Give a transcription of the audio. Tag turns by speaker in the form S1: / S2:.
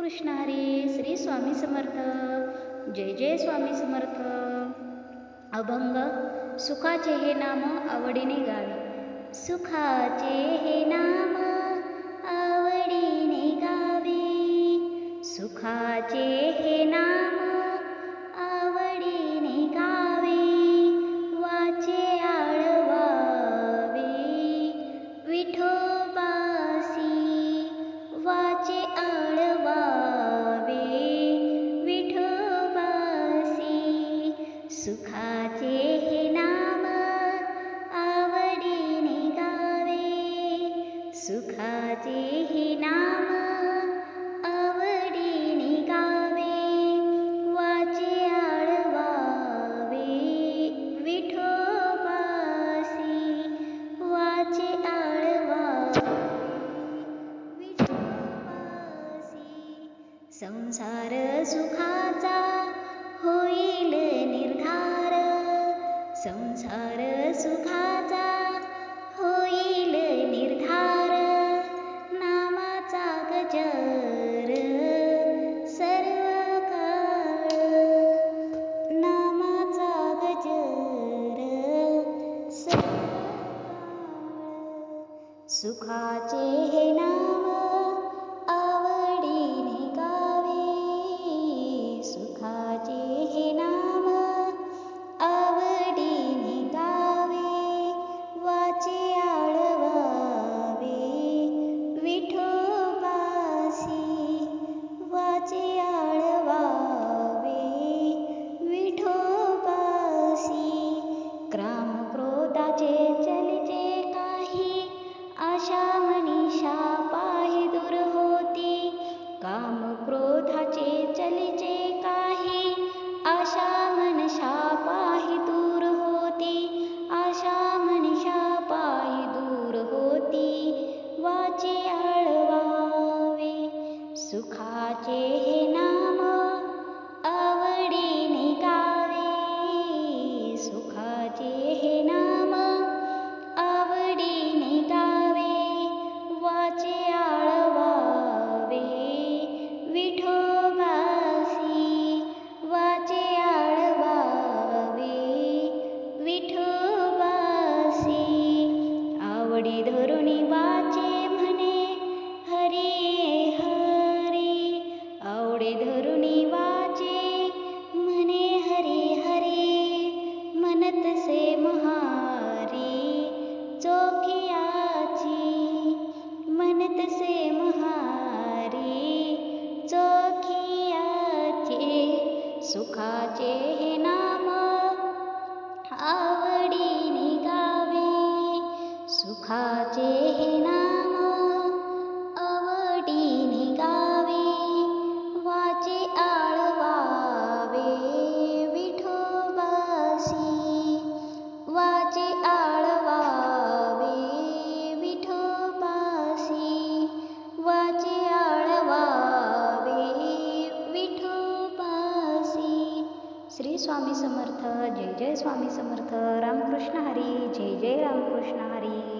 S1: कृष्ण हरी श्री स्वामी समर्थ. जय जय स्वामी समर्थ. अभंग सुखाचे हे नाम आवडीने गावे. सुखाचे हे नाम आवडीने गावे. सुखाचे हे नाम सुखाचे हे नाम आवडीने गावे सुखाचे हे नाम आवडीने गावे वाचे आळवावे विठोबासी वाचे आळवावे विठोबासी संसार सुखाचा संसार सुखाचा होईल निर्धार. नामाचा गजर सर्व काळ. नामाचा गजर सर्व काळ. सुखाचे हे नाम क्राम क्रोधाचे चलिचे काही आशा मनीषा पाहि दूर होती. काम क्रोधाचे चलिचे काही आशा मनशा पाहि दूर होती. आशा मनीषा पाहि दूर होती. वाचे आळवावे सुखाचे हे नाम धरुणी वाचे म्हणे हरी हरी म्हणत से महारी चोखियाची म्हणत से महारी हे नाम आवडीने गावे सुखाचे हे नाम स्वामी समर्थ जय जय स्वामी समर्थ रामकृष्ण हरी जय जय रामकृष्ण हरी.